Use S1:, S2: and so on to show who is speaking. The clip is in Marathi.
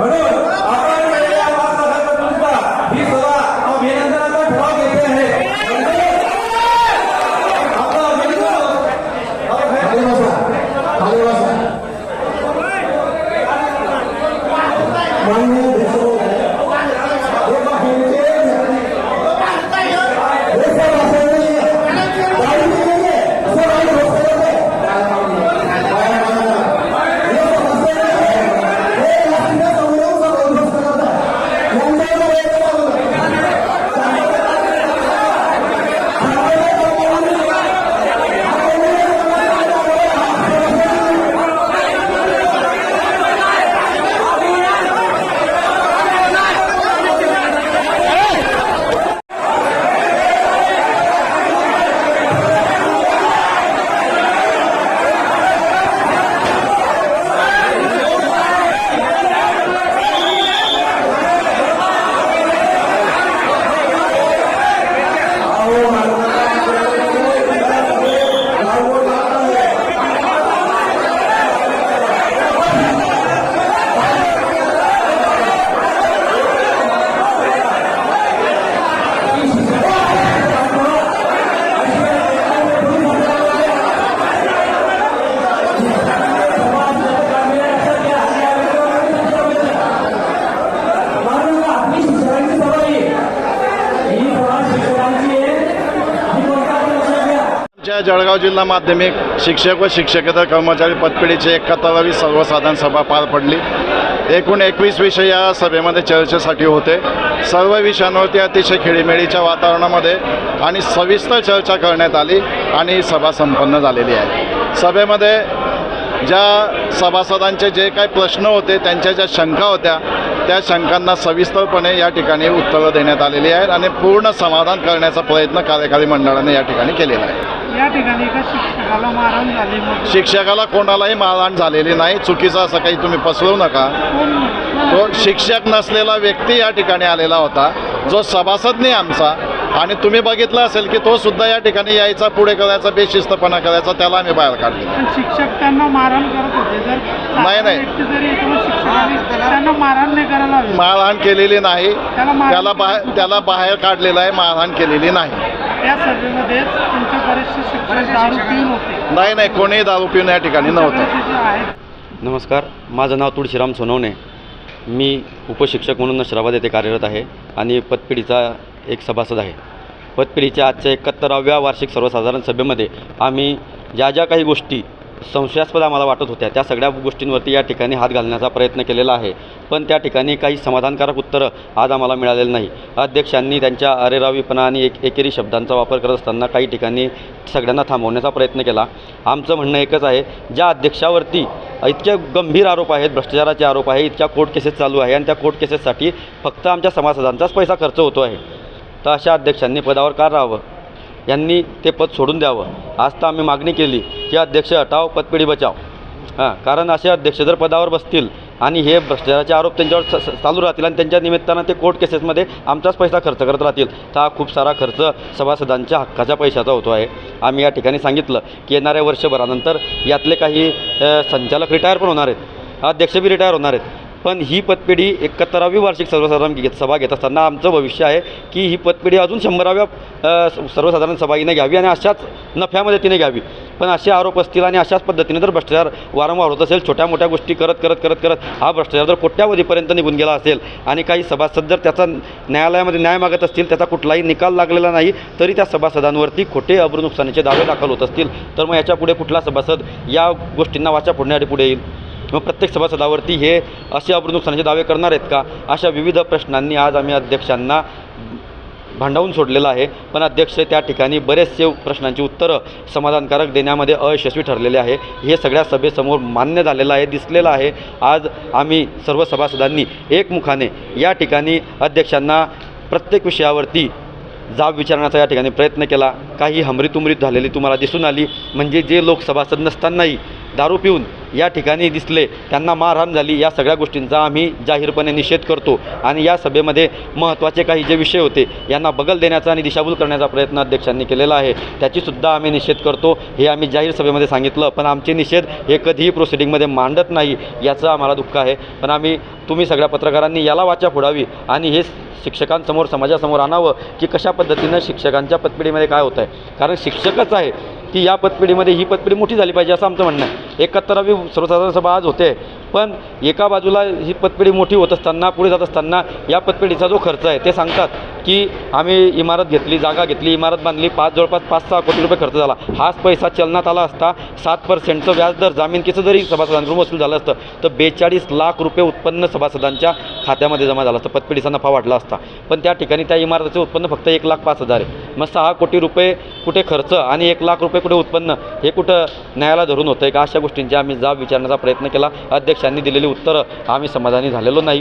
S1: म्हणून आपण वेगळ्या आवाजाचा ही सभा अभिनंदनाचा ठराव घेतले आहे आपलं अभिनंदन
S2: खाली बसा खाली बसा माननीय देशमुख हे बाहेरचे हे सर असं नाही गाडी नाही आहे. असं नाही होत आहे. हे समजतं नाही. हे राष्ट्रीय संविधानाचा उल्लेख करत आहे. यांच्यावर एक पाऊल.
S1: म्हणून आपली शिक्षकांची सभा ही ही सभा शिक्षकांची आहे ही कोणता लक्षात घ्या
S3: आमच्या जळगाव जिल्हा माध्यमिक शिक्षक व शिक्षकेतर कर्मचारी पतपिढीची एकाहत्तरावी सर्वसाधारण सभा पार पडली. एकूण एकवीस विषय या सभेमध्ये चर्चेसाठी होते. सर्व विषयांवरती अतिशय खेळीमेळीच्या वातावरणामध्ये आणि सविस्तर चर्चा करण्यात आली आणि सभा संपन्न झालेली आहे. सभेमध्ये ज्या सभासदांचे जे काही प्रश्न होते त्यांच्या ज्या शंका होत्या त्या शंकांना सविस्तरपणे या ठिकाणी उत्तरं देण्यात आलेली आहेत आणि पूर्ण समाधान करण्याचा प्रयत्न कार्यकारी मंडळाने या ठिकाणी केलेला आहे.
S4: या ठिकाणी एका शिक्षकाला मारहाण झाली मग
S3: शिक्षकाला कोणालाही मारहाण झालेली नाही. चुकीचं असं काही तुम्ही पसरवू नका. तो शिक्षक नसलेला व्यक्ती या ठिकाणी आलेला होता. जो सभासद नाही आमचा. आणि तुम्ही बघितलं असेल की तो सुद्धा या ठिकाणी यायचा पुढे करायचा बेशिस्तपणा करायचा त्याला आम्ही बाहेर काढलेला
S4: पण शिक्षक त्यांना मारहाण करत होते. जर
S3: नाही, नाही.
S4: मारहाण नाही करायला
S3: मारहाण केलेली नाही.
S4: त्याला
S3: बाहेर त्याला बाहेर काढलेलं आहे मारहाण केलेली नाही.
S4: या सभेमध्येच तुमचे बरेचसे शिक्षक दारू पिऊन होते.
S3: नाही नाही कोणीही दारू पिऊन या ठिकाणी नव्हतं.
S5: नमस्कार माझं नाव तुळशीराम सोनवणे. मी उपशिक्षक म्हणून नशराबाद येथे कार्यरत आहे आणि पतपिढीचा एक सभासद आहे. पतपिढीच्या आजच्या एकाहत्तराव्या वार्षिक सर्वसाधारण सभेमध्ये आम्ही ज्या ज्या काही गोष्टी संशयास्पद आम्हाला वाटत होत्या. त्या सगळ्या गोष्टींवरती या ठिकाणी हात घालण्याचा प्रयत्न केलेला आहे. पण त्या ठिकाणी काही समाधानकारक उत्तरं आज आम्हाला मिळालेलं नाही. अध्यक्षांनी त्यांच्या अरेरावीपणा आणि एक एकेरी शब्दांचा वापर करत असताना काही ठिकाणी सगळ्यांना थांबवण्याचा प्रयत्न केला. आमचं म्हणणं एकच आहे ज्या अध्यक्षावरती इतके गंभीर आरोप आहेत भ्रष्टाचाराचे आरोप आहे इतक्या कोर्ट केसेस चालू आहे आणि त्या कोर्ट केसेससाठी फक्त आमच्या सभासदांचाच पैसा खर्च होतो आहे तर अशा अध्यक्षांनी पदावर का राहावं? यांनी ते पद सोडून द्यावं. आज तर आम्ही मागणी केली की अध्यक्ष हटाव पदपिढी बचाव हां कारण असे अध्यक्ष जर पदावर बसतील आणि हे भ्रष्टाचाराचे आरोप त्यांच्यावर स- चालू राहतील आणि त्यांच्या निमित्तानं ते कोर्ट केसेसमध्ये आमचाच पैसा खर्च करत राहतील तर हा खूप सारा खर्च सभासदांच्या हक्काच्या पैशाचा होतो आहे. आम्ही या ठिकाणी सांगितलं की येणाऱ्या वर्षभरानंतर यातले काही संचालक रिटायर पण होणार आहेत. अध्यक्ष बी रिटायर होणार आहेत. पण ही पतपिढी एकाहत्तरावी वार्षिक सर्वसाधारण घेत सभा घेत असताना आमचं भविष्य आहे की ही पतपिढी अजून शंभराव्या सर्वसाधारण सभा हिने घ्यावी आणि अशाच नफ्यामध्ये तिने घ्यावी. पण असे आरोप असतील आणि अशाच पद्धतीने जर भ्रष्टाचार वारंवार होत असेल छोट्या मोठ्या गोष्टी करत करत करत करत हा भ्रष्टाचार जर कोट्यावधीपर्यंत निघून गेला असेल आणि काही सभासद जर त्याचा न्यायालयामध्ये न्याय मागत असतील त्याचा कुठलाही निकाल लागलेला नाही तरी त्या सभासदांवरती खोटे अब्रू नुकसानीचे दावे दाखल होत असतील. तर मग याच्यापुढे कुठला सभासद या गोष्टींना वाचा फोडण्यासाठी पुढे येईल? मग प्रत्येक सभासदावरती हे असे अब्रू नुकसानीचे दावे करणार आहेत का? अशा विविध प्रश्नांनी आज आम्ही अध्यक्षांना भांडावून सोडलेलं आहे. पण अध्यक्ष त्या ठिकाणी बरेचसे प्रश्नांची उत्तरं समाधानकारक देण्यामध्ये अयशस्वी ठरलेले आहे. हे सगळ्या सभेसमोर मान्य झालेलं आहे दिसलेलं आहे. आज आम्ही सर्व सभासदांनी एकमुखाने या ठिकाणी अध्यक्षांना प्रत्येक विषयावरती जाब विचारण्याचा या ठिकाणी प्रयत्न केला. काही हमरीतुमरीत झालेली तुम्हाला दिसून आली. म्हणजे जे लोक सभासद नसतानाही दारू पिऊन या ठिकाणी दिसले त्यांना मारहाण झाली. या सगळ्या गोष्टींचा आम्ही जाहीरपणे निषेध करतो आणि या सभेमध्ये महत्त्वाचे काही जे विषय होते यांना बगल देण्याचा आणि दिशाभूल करण्याचा प्रयत्न अध्यक्षांनी केलेला आहे. त्याचीसुद्धा आम्ही निषेध करतो. हे आम्ही जाहीर सभेमध्ये सांगितलं पण आमचे निषेध हे कधीही प्रोसिडिंगमध्ये मांडत नाही याचं आम्हाला दुःख आहे. पण आम्ही तुम्ही सगळ्या पत्रकारांनी याला वाचा फोडावी आणि हे शिक्षकांसमोर समाजासमोर आणावं की कशा पद्धतीनं शिक्षकांच्या पतपिढीमध्ये काय होतं आहे कारण शिक्षकच आहे की या पतपिढीमध्ये ही पतपिढी मोठी झाली पाहिजे असं आमचं म्हणणं आहे. एकाहत्तरावी सर्वसाधारण सभा आज होते. पण एका बाजूला ही पतपेढी मोठी होत असताना पुढे जात असताना या पतपेढीचा जो खर्च आहे ते सांगतात की आम्ही इमारत घेतली जागा घेतली इमारत बांधली पाच जवळपास पाच सहा कोटी रुपये खर्च झाला. हाच पैसा चलनात आला असता सात पर्सेंटचं व्याजदर जामीनकीचं जरी सभासदांकडून वसूल झालं असतं तर बेचाळीस लाख रुपये उत्पन्न सभासदांच्या खात्यामध्ये जमा झालं असतं पतपेढीचा नफा वाढला असता. पण त्या ठिकाणी त्या इमारतीचं उत्पन्न फक्त एक लाख पाच हजार आहे. मग सहा कोटी रुपये कुठे खर्च आणि एक लाख रुपये कुठे उत्पन्न हे कुठं न्यायाला धरून होतं आहे का? अशा गोष्टींची आम्ही जाब विचारण्याचा प्रयत्न केला. अध्यक्षांनी दिलेली उत्तरं आम्ही समाधानी झालेलो नाही.